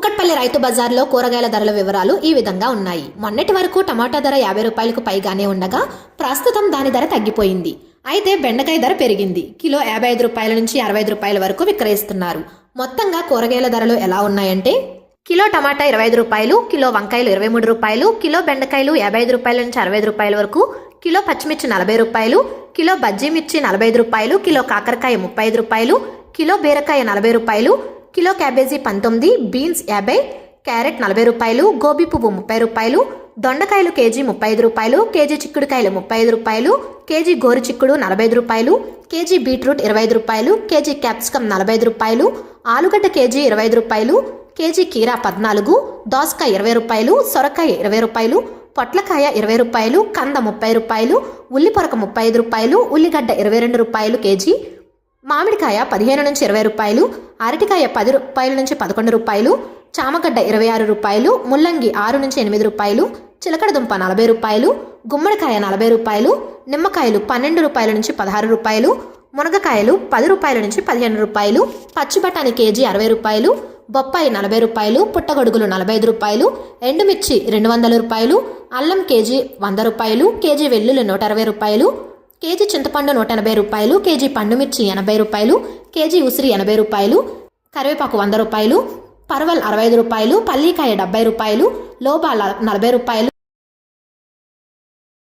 కూకట్పల్లి రైతు బజార్లో కూరగాయల ధరల వివరాలు ఈ విధంగా ఉన్నాయి. మొన్నటి వరకు టమాటా ధర యాభై రూపాయలకు పైగానే ఉండగా ప్రస్తుతం దాని ధర తగ్గిపోయింది. అయితే బెండకాయ ధర పెరిగింది. కిలో యాభై ఐదు రూపాయల నుంచి అరవై ఐదు రూపాయల వరకు విక్రయిస్తున్నారు. మొత్తంగా కూరగాయల ధరలు ఎలా ఉన్నాయంటే కిలో టమాటా ఇరవై ఐదు రూపాయలు కిలో వంకాయలు ఇరవై మూడు రూపాయలు కిలో బెండకాయలు యాభై ఐదు రూపాయల నుంచి అరవై ఐదు రూపాయల వరకు కిలో పచ్చిమిర్చి నలభై రూపాయలు కిలో బజ్జీ మిర్చి నలభై ఐదు రూపాయలు కిలో కాకరకాయ ముప్పై ఐదు రూపాయలు కిలో బీరకాయ నలభై రూపాయలు కిలో క్యాబేజీ పంతొమ్మిది బీన్స్ యాభై క్యారెట్ నలభై రూపాయలు గోబీ పువ్వు ముప్పై రూపాయలు దొండకాయలు కేజీ ముప్పై ఐదు రూపాయలు కేజీ చిక్కుడుకాయలు ముప్పై ఐదు రూపాయలు కేజీ గోరు చిక్కుడు నలభై ఐదు రూపాయలు కేజీ బీట్రూట్ ఇరవై ఐదు రూపాయలు కేజీ క్యాప్సికమ్ నలభై ఐదు రూపాయలు ఆలుగడ్డ కేజీ ఇరవై ఐదు రూపాయలు కేజీ కీరా పద్నాలుగు దోసకాయ ఇరవై రూపాయలు సొరకాయ ఇరవై రూపాయలు పొట్లకాయ ఇరవై రూపాయలు కంద ముప్పై రూపాయలు ఉల్లిపొరక ముప్పై ఐదు రూపాయలు ఉల్లిగడ్డ ఇరవై రెండు రూపాయలు కేజీ మామిడికాయ పదిహేను నుంచి ఇరవై రూపాయలు అరటికాయ పది రూపాయల నుంచి పదకొండు రూపాయలు చామగడ్డ ఇరవై ఆరు రూపాయలు ముల్లంగి ఆరు నుంచి ఎనిమిది రూపాయలు చిలకడ దుంప నలభై రూపాయలు గుమ్మడికాయ నలభై రూపాయలు నిమ్మకాయలు పన్నెండు రూపాయల నుంచి పదహారు రూపాయలు మునగకాయలు పది రూపాయల నుంచి పదిహేను రూపాయలు పచ్చి బఠానీ కేజీ అరవై రూపాయలు బొప్పాయి నలభై రూపాయలు పుట్టగొడుగులు నలభై ఐదు రూపాయలు ఎండుమిర్చి రెండు వందల రూపాయలు అల్లం కేజీ వంద రూపాయలు కేజీ వెల్లుల్లి నూట అరవై రూపాయలు కేజీ చింతపండు నూట ఎనభై రూపాయలు కేజీ పండుమిర్చి ఎనభై రూపాయలు కేజీ ఉసిరి ఎనభై రూపాయలు కరివేపాకు వంద రూపాయలు పర్వల్ అరవై ఐదు రూపాయలు పల్లికాయ డెబ్బై రూపాయలు లోబాల నలభై రూపాయలు